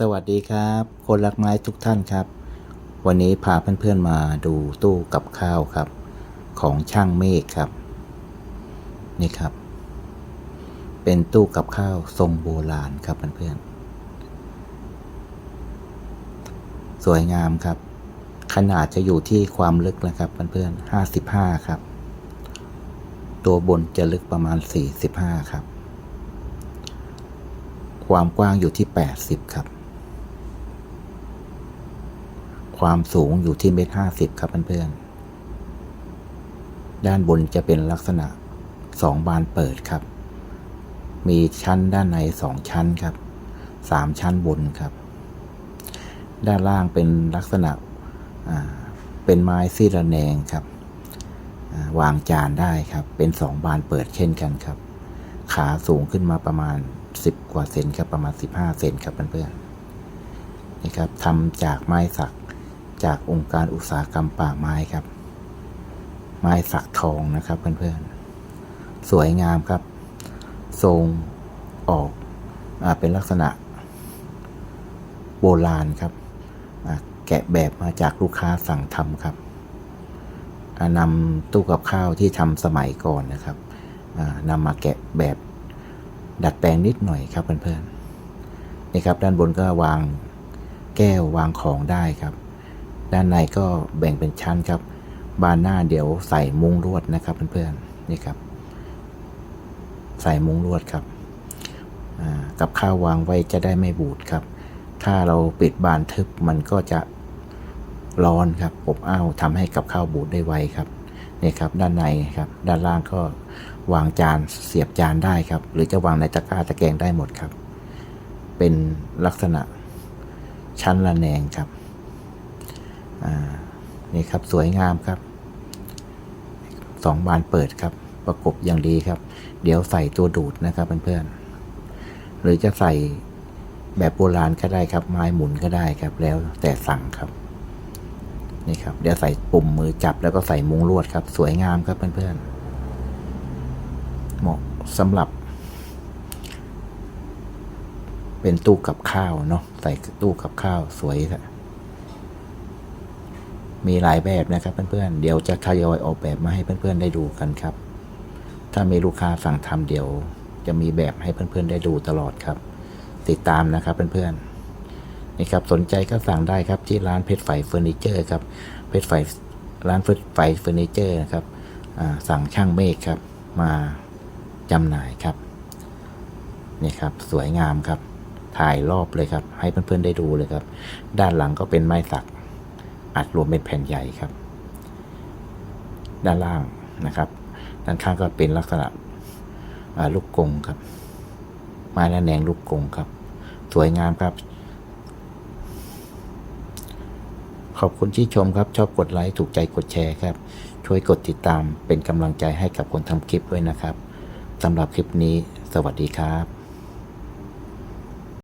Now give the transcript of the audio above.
สวัสดีครับ คนรักไม้ทุกท่านครับ วันนี้พาเพื่อนๆมาดูตู้กับข้าวครับ ของช่างเมฆครับ นี่ครับ เป็นตู้กับข้าวทรงโบราณครับเพื่อนๆสวยงามครับ ขนาดจะอยู่ที่ความลึกนะครับเพื่อนๆห้าสิบห้าครับ ตัวบนจะลึกประมาณสี่สิบห้าครับความกว้างอยู่ที่แปดสิบครับ ความสูงอยู่ที่เมตรห้าสิบครับเพื่อนๆ ด้านบนจะเป็นลักษณะสองบานเปิดครับ มีชั้นด้านในสองชั้นครับสามชั้นบนครับ ด้านล่างเป็นลักษณะเป็นไม้ซีระแนงครับ วางจานได้ครับ เป็นสองบานเปิดเช่นกันครับ ขาสูงขึ้นมาประมาณสิบกว่าเซนครับประมาณสิบห้าเซนครับเพื่อนๆนี่ครับทำจากไม้สัก จากองค์การอุตสาหกรรมป่าไม้ครับ ไม้สักทองนะครับเพื่อนๆ สวยงามครับ ทรงออกอเป็นลักษณะโบราณครับ แกะแบบมาจากลูกค้าสั่งทำครับนำตู้กับข้าวที่ทำสมัยก่อนนะครับนำมาแกะแบบดัดแปลงนิดหน่อยครับเพื่อนๆนี่ครับด้านบนก็วางแก้ววางของได้ครับ ด้านในก็แบ่งเป็นชั้นครับ บานหน้าเดี๋ยวใส่มุ้งลวดนะครับเพื่อนๆนี่ครับ ใส่มุ้งลวดครับกับข้าววางไว้จะได้ไม่บูดครับ ถ้าเราปิดบานทึบมันก็จะร้อนครับอบอ้าวทำให้กับข้าวบูดได้ไวครับนี่ครับด้านในครับ ด้านล่างก็วางจานเสียบจานได้ครับ หรือจะวางในตะกร้าตะแกรงได้หมดครับ เป็นลักษณะชั้นละแนงครับ นี่ครับสวยงามครับสองบานเปิดครับ ประกบอย่างดีครับ เดี๋ยวใส่ตัวดูดนะครับเพื่อนๆหรือจะใส่แบบโบราณก็ได้ครับ ไม้หมุนก็ได้ครับ แล้วแต่สั่งครับนี่ครับเดี๋ยวใส่ปุ่มมือจับแล้วก็ใส่มุงลวดครับ สวยงามครับเพื่อนๆเหมาะสำหรับ เป็นตู้กับข้าวเนาะใส่ตู้กับข้าวสวยครับ มีหลายแบบนะครับเพื่อนๆ เดี๋ยวจะทยอยออกแบบมาให้เพื่อนๆได้ดูกันครับ ถ้ามีลูกค้าสั่งทำเดี๋ยว จะมีแบบให้เพื่อนๆได้ดูตลอดครับ ติดตามนะครับเพื่อนๆนี่ครับสนใจก็สั่งได้ครับที่ร้านเพชรไฟเฟอร์นิเจอร์ครับเพชรไฟร้านเพชรไฟเฟอร์นิเจอร์นะครับสั่งช่างเมฆครับมาจำหน่ายครับนี่ครับสวยงามครับถ่ายรอบเลยครับ ให้เพื่อนๆได้ดูเลยครับ ด้านหลังก็เป็นไม้สัก อัดรวมเป็นแผ่นใหญ่ครับ ด้านล่างนะครับ ด้านข้างก็เป็นลักษณะลูกกงครับ ไม้และแนงลูกกงครับ สวยงามครับ ขอบคุณที่ชมครับ ชอบกดไลค์ ถูกใจกดแชร์ครับ ช่วยกดติดตามเป็นกำลังใจให้กับคนทำคลิปด้วยนะครับสำหรับคลิปนี้ สวัสดีครับ